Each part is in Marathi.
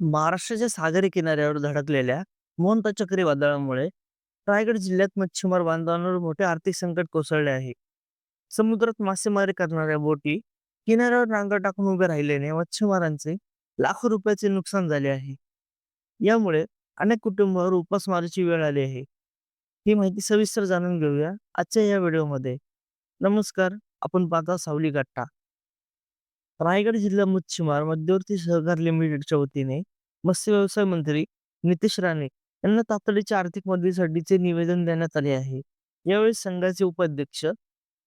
महाराष्ट्राच्या सागरी किनाऱ्यावर धडकलेल्या मोहनता चक्रीवादळामुळे रायगड जिल्ह्यात मच्छीमार बांधवांवर मोठे आर्थिक संकट कोसळले आहे. समुद्रात मासेमारी करणाऱ्या बोटी किनाऱ्यावर नांगर टाकून उभे राहिल्याने मच्छीमारांचे लाखो रुपयाचे नुकसान झाले आहे. यामुळे अनेक कुटुंबावर उपासमारीची वेळ आली आहे. ही माहिती सविस्तर जाणून घेऊया आजच्या या व्हिडिओमध्ये. नमस्कार, आपण पाहता सावली गट्टा. रायगड जिल्हा मच्छीमार मध्यवर्ती सहकार लिमिटेडच्या वतीने मत्स्य व्यवसाय मंत्री नितेश राणे यांना तातडीच्या आर्थिक मदतीसाठीचे निवेदन देण्यात आले आहे. यावेळी संघाचे उपाध्यक्ष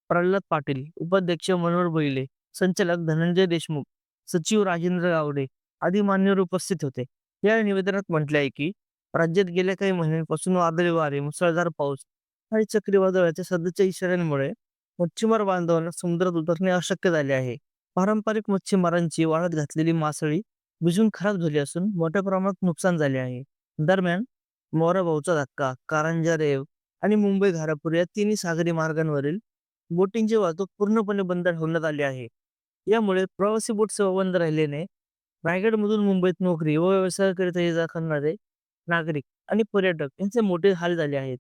प्रल्हाद पाटील, उपाध्यक्ष मनोहर बैले, संचालक धनंजय देशमुख, सचिव राजेंद्र गावडे आदी मान्यवर उपस्थित होते. या निवेदनात म्हटले आहे की राज्यात गेल्या काही महिन्यांपासून वादळी वारे, मुसळधार पाऊस आणि चक्रीवादळाच्या सध्याच्या इशाऱ्यांमुळे मच्छीमार बांधवांना समुद्रात उतरणे अशक्य झाले आहे. पारंपरिक मच्छीमारांची वाळत घातलेली मासळी भिजून खराब झाली असून मोठ्या प्रमाणात नुकसान झाले आहे. दरम्यान मोराभाऊचा धक्का, कारंजा रेव आणि मुंबई घारापूर या तिन्ही सागरी मार्गांवरील बोटींची वाहतूक पूर्णपणे बंद ठेवण्यात आली आहे. यामुळे प्रवासी बोट सेवा बंद राहिल्याने रायगडमधून मुंबईत नोकरी व व्यवसायाकरिता ये जा करणारे नागरिक आणि पर्यटक यांचे मोठे हाल झाले आहेत.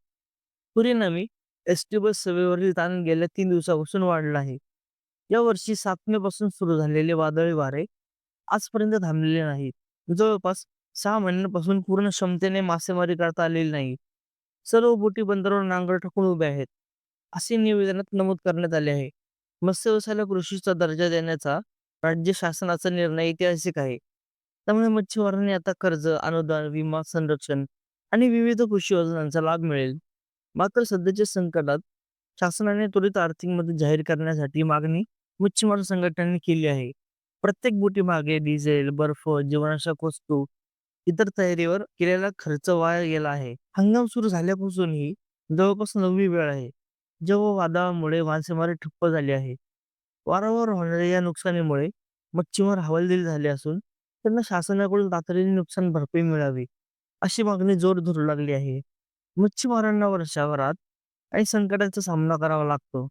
परिणामी एस टी बस सेवेवरील ताण गेल्या तीन दिवसापासून वाढला आहे. यावर्षी सात मे पासून सुरू झालेले वादळी वारे आजपर्यंत थांबलेले नाहीत. जवळपास सहा महिन्यांपासून पूर्ण क्षमतेने मासेमारी करता आलेली नाही. सर्व बोटी बंदरावर नांगर टाकून उभे आहेत, असे निवेदनात नमूद करण्यात आले आहे. मत्स्य व्यवसायाला कृषीचा दर्जा देण्याचा राज्य शासनाचा निर्णय ऐतिहासिक आहे. त्यामुळे मच्छीमारांनी आता कर्ज, अनुदान, विमा, संरक्षण आणि विविध कृषी योजनांचा लाभ मिळेल. मात्र सध्याच्या संकटात शासनाने त्वरित आर्थिक मदत जाहीर करण्यासाठी मागणी मच्छीमार संघटनांनी केली आहे. प्रत्येक बोटी मागे डिझेल, बर्फ, जीवनावश्यक वस्तू, इतर तयारीवर केलेला खर्च वाया गेला आहे. हंगाम सुरू झाल्यापासून ही जवळपास नववी वेळ आहे, जेव्हा वादळामुळे मासेमारी ठप्प झाली आहे. वारंवार होणाऱ्या या नुकसानीमुळे मच्छीमार हवालदिल झाले असून त्यांना शासनाकडून तातडीने नुकसान भरपाई मिळावी, अशी मागणी जोर धरू लागली आहे. मच्छीमारांना वर्षभरात काही संकटांचा सामना करावा लागतो.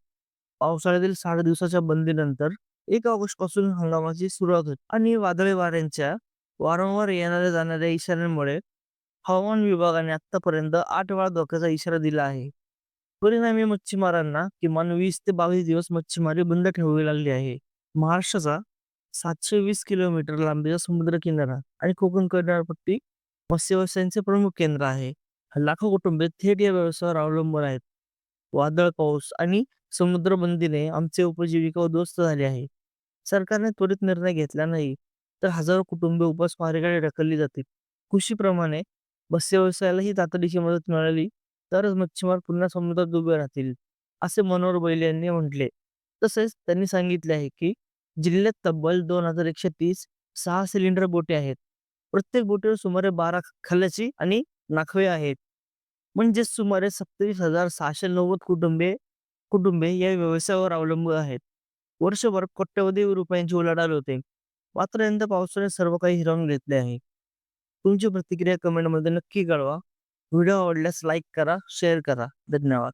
पावसाळ्यातील साठ दिवसाच्या बंदीनंतर एक ऑगस्टपासून हंगामाची सुरुवात होते आणि वादळी वाऱ्यांच्या वारंवार येणाऱ्या जाणाऱ्या इशाऱ्यांमुळे हवामान विभागाने आतापर्यंत आठ वेळा धोक्याचा इशारा दिला आहे. परिणामी मच्छीमारांना किमान वीस ते बावीस दिवस मच्छीमारी बंद ठेवावी लागली आहे. महाराष्ट्राचा सातशे वीस किलोमीटर लांबीचा समुद्र किनारा आणि कोकण किनारपट्टी मत्स्य व्यवसायांचे प्रमुख केंद्र आहे. लाखो कुटुंबे थेट या व्यवसायावर अवलंबून आहेत. वादळ पाऊस आणि समुद्रबंदीने आमचे उपजीविका उद्ध्वस्त झाली आहे. सरकारने त्वरित निर्णय घेतला नाही तर हजारो कुटुंबे उपासमारीकडे ढकलली जातील. कृषीप्रमाणे मत्स्य व्यवसायालाही तातडीची मदत मिळाली तरच मच्छीमार पुन्हा समुद्रात उभे राहतील, असे मनोहर बैल यांनी म्हटले. तसेच त्यांनी सांगितले आहे की जिल्ह्यात तब्बल दोन हजार एकशे तीस सहा सिलेंडर बोटे आहेत. प्रत्येक बोटीवर सुमारे बारा खल्याची आणि नाखवे आहेत. म्हणजे सुमारे सत्तावीस हजार सहाशे नव्वद कुटुंबे कुटुंबे या व्यवसायावर अवलंबून आहेत. वर्षभर कोट्यवधी रुपयांची उलाढाल होते. मात्र यंदा पावसाने सर्व काही हिरावून घेतले आहे. तुमची प्रतिक्रिया कमेंटमध्ये नक्की कळवा. व्हिडिओ आवडल्यास लाईक करा, शेअर करा. धन्यवाद.